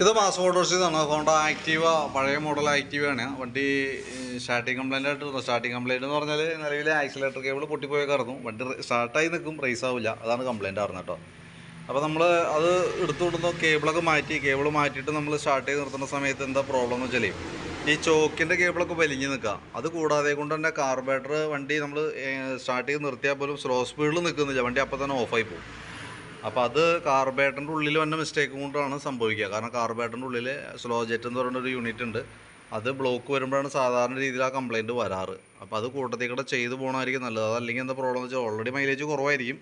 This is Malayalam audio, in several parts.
ഇത് മാസ് മോട്ടോഴ്സിന്നാണ് ഹോണ്ട ആക്റ്റീവ പഴയ മോഡൽ ആക്റ്റീവയാണ് വണ്ടി സ്റ്റാർട്ടിങ് കംപ്ലൈന്റ് ആയിട്ട് സ്റ്റാർട്ടിങ് കംപ്ലൈന്റ് എന്ന് പറഞ്ഞാൽ നിലവിലെ ആക്സിലേറ്റർ കേബിൾ പൊട്ടിപ്പോയി കിടന്നു വണ്ടി സ്റ്റാർട്ടായി നിൽക്കും റേസ് ആവില്ല. അതാണ് കംപ്ലൈന്റ് ആയിരുന്നു കേട്ടോ. അപ്പോൾ നമ്മൾ അത് എടുത്തു വിടുന്ന കേബിളൊക്കെ മാറ്റി കേബിൾ മാറ്റിയിട്ട് നമ്മൾ സ്റ്റാർട്ട് ചെയ്ത് നിർത്തുന്ന സമയത്ത് എന്താ പ്രോബ്ലം എന്ന് വെച്ചാൽ ഈ ചോക്കിന്റെ കേബിളൊക്കെ വലിഞ്ഞ് നിൽക്കുക. അത് കൂടാതെ കൊണ്ട് തന്നെ കാർബേറ്റർ വണ്ടി നമ്മൾ സ്റ്റാർട്ട് ചെയ്ത് നിർത്തിയാൽ പോലും സ്ലോ സ്പീഡിൽ നിൽക്കുന്നില്ല. വണ്ടി അപ്പോൾ തന്നെ ഓഫായി പോകും. അപ്പോൾ അത് കാർബേറ്ററിന്റെ ഉള്ളിൽ വന്ന മിസ്റ്റേക്ക് കൊണ്ടാണ് സംഭവിക്കുക. കാരണം കാർബേറ്ററിന്റെ ഉള്ളിൽ സ്ലോ ജെറ്റ് എന്ന് പറയുന്ന ഒരു യൂണിറ്റ് ഉണ്ട്. അത് ബ്ലോക്ക് വരുമ്പോഴാണ് സാധാരണ രീതിയിൽ ആ കംപ്ലയിന്റ് വരാറ്. അപ്പോൾ അത് കൂട്ടത്തിൽ കൂടെ ചെയ്തു പോകണമായിരിക്കും നല്ലത്. അതല്ലെങ്കിൽ എന്താ പ്രോബ്ലം എന്ന് വെച്ചാൽ ഓൾറെഡി മൈലേജ് കുറവായിരിക്കും.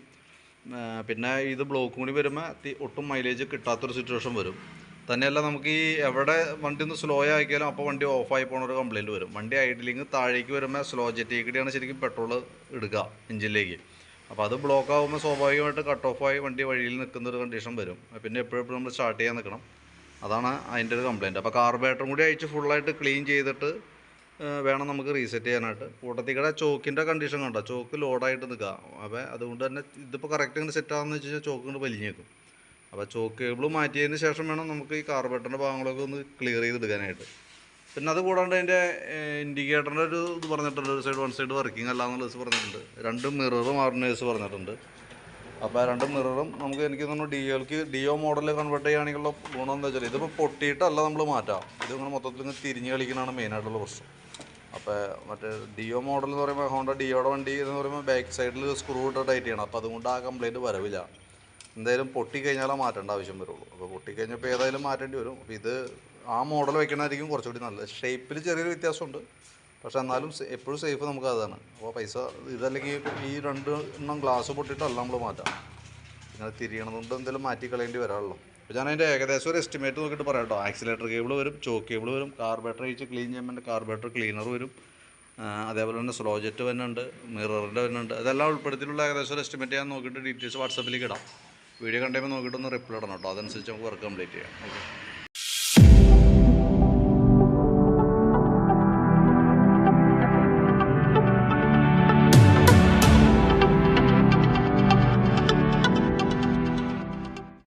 പിന്നെ ഇത് ബ്ലോക്ക് കൂടി വരുമ്പോൾ ഒട്ടും മൈലേജ് കിട്ടാത്തൊരു സിറ്റുവേഷൻ വരും. തന്നെയല്ല നമുക്ക് ഈ എവിടെ വണ്ടി ഒന്ന് സ്ലോ ആക്കിയാലും അപ്പോൾ വണ്ടി ഓഫായി പോകുന്ന ഒരു കംപ്ലയിന്റ് വരും. വണ്ടി ഐഡിലിങ് താഴേക്ക് വരുമ്പോൾ സ്ലോ ജെറ്റിൽ കൂടിയാണ് ശരിക്കും പെട്രോൾ ഇടുക എഞ്ചിനിലേക്ക് അപ്പോൾ അത് ബ്ലോക്ക് ആകുമ്പോൾ സ്വാഭാവികമായിട്ട് കട്ട് ഓഫ് ആയി വണ്ടി വഴിയിൽ നിൽക്കുന്ന ഒരു കണ്ടീഷൻ വരും. പിന്നെ എപ്പോഴും നമ്മൾ സ്റ്റാർട്ട് ചെയ്യാൻ നിൽക്കണം അതാണ് അതിന്റെ ഒരു കംപ്ലയിന്റ് അപ്പോൾ കാർബേറ്ററും കൂടി അയച്ച് ഫുള്ളായിട്ട് ക്ലീൻ ചെയ്തിട്ട് വേണം നമുക്ക് റീസെറ്റ് ചെയ്യാനായിട്ട്. കൂട്ടത്തിക്കടെ ചോക്കിന്റെ കണ്ടീഷൻ കണ്ടോ? ചോക്ക് ലോഡായിട്ട് നിൽക്കുക അപ്പോൾ അതുകൊണ്ട് തന്നെ ഇതിപ്പോൾ കറക്റ്റ് ഇങ്ങനെ സെറ്റ് ആകുന്ന വെച്ച് കഴിഞ്ഞാൽ ചോക്ക് കൊണ്ട് വലിഞ്ഞ് നിൽക്കും അപ്പോൾ ചോക്ക് കേബിൾ മാറ്റിയതിന് ശേഷം വേണം നമുക്ക് ഈ കാർബേറ്ററിന്റെ ഭാഗങ്ങളൊക്കെ ഒന്ന് ക്ലിയർ ചെയ്തെടുക്കാനായിട്ട് പിന്നെ അത് കൂടാണ്ട് അതിന്റെ ഇൻഡിക്കേറ്ററിന്റെ ഒരു ഇത് പറഞ്ഞിട്ടുണ്ട്. ഒരു സൈഡ് വൺ സൈഡ് വർക്കിംഗ് അല്ല എന്നുള്ള ദിവസം പറഞ്ഞിട്ടുണ്ട്. രണ്ട് മിററും ദിവസം പറഞ്ഞിട്ടുണ്ട്. അപ്പോൾ രണ്ട് മിററും നമുക്ക് എനിക്ക് തോന്നുന്നു ഡി ഒക്ക് ഡി ഒ മോഡലിൽ കൺവേർട്ട് ചെയ്യുകയാണെങ്കിലുള്ള ഗുണം എന്താ വെച്ചാൽ ഇതിപ്പോൾ പൊട്ടിയിട്ടല്ല നമ്മൾ മാറ്റാം. ഇത് ഇങ്ങനെ മൊത്തത്തിൽ ഇങ്ങനെ തിരിഞ്ഞ് കളിക്കുന്നതാണ് മെയിനായിട്ടുള്ള പ്രശ്നം. അപ്പോൾ മറ്റേ ഡി ഒ മോഡൽ എന്ന് പറയുമ്പോൾ ഹോണ്ട ഡിയോടെ വണ്ടി എന്ന് പറയുമ്പോൾ ബാക്ക് സൈഡിൽ സ്ക്രൂ ഇട്ട് ടൈറ്റ് ചെയ്യണം. അപ്പോൾ അതുകൊണ്ട് ആ കംപ്ലൈന്റ് വരവില്ല. എന്തായാലും പൊട്ടിക്കഴിഞ്ഞാലേ മാറ്റേണ്ട ആവശ്യം വരുള്ളൂ. അപ്പോൾ പൊട്ടിക്കഴിഞ്ഞപ്പോൾ ഏതായാലും മാറ്റേണ്ടി വരും. അപ്പോൾ ഇത് ആ മോഡൽ വയ്ക്കണമായിരിക്കും കുറച്ചുകൂടി നല്ലത്. ഷേപ്പിൽ ചെറിയൊരു വ്യത്യാസമുണ്ട്. പക്ഷെ എന്നാലും എപ്പോഴും സേഫ് നമുക്ക് അതാണ്. അപ്പോൾ പൈസ ഇതല്ലെങ്കിൽ ഈ രണ്ട് എണ്ണം ഗ്ലാസ് പൊട്ടിയിട്ടല്ല നമ്മൾ മാറ്റാം. അത് തിരിയണതുകൊണ്ട് എന്തെങ്കിലും മാറ്റി കളയേണ്ടി വരാമല്ലോ അപ്പോൾ ഞാൻ അതിന്റെ ഏകദേശം ഒരു എസ്റ്റിമേറ്റ് നോക്കിയിട്ട് പറയാം കേട്ടോ. ആക്സിലേറ്റർ കേബിൾ വരും ചോക്ക് കേബിൾ വരും കാർബേറ്റർ അഴിച്ച് ക്ലീൻ ചെയ്യുമ്പോൾ കാർബേറ്റർ ക്ലീനർ വരും. അതേപോലെ തന്നെ സ്ലോ ജെറ്റ് വരുന്നുണ്ട് മിററിന്റെ വരുന്നുണ്ട്. അതെല്ലാം ഉൾപ്പെടുത്തിയിട്ടുള്ള ഏകദേശം ഒരു എസ്റ്റിമേറ്റ് ഞാൻ നോക്കിയിട്ട് ഡീറ്റെയിൽസ് വാട്സപ്പിലേക്ക് ഇടാം. വീഡിയോ കണ്ടുമ്പോൾ നോക്കിയിട്ടൊന്ന് റിപ്ലൈ ഇടണം കേട്ടോ. അതനുസരിച്ച് നമുക്ക് വർക്ക് കംപ്ലീറ്റ് ചെയ്യാം. ഓക്കെ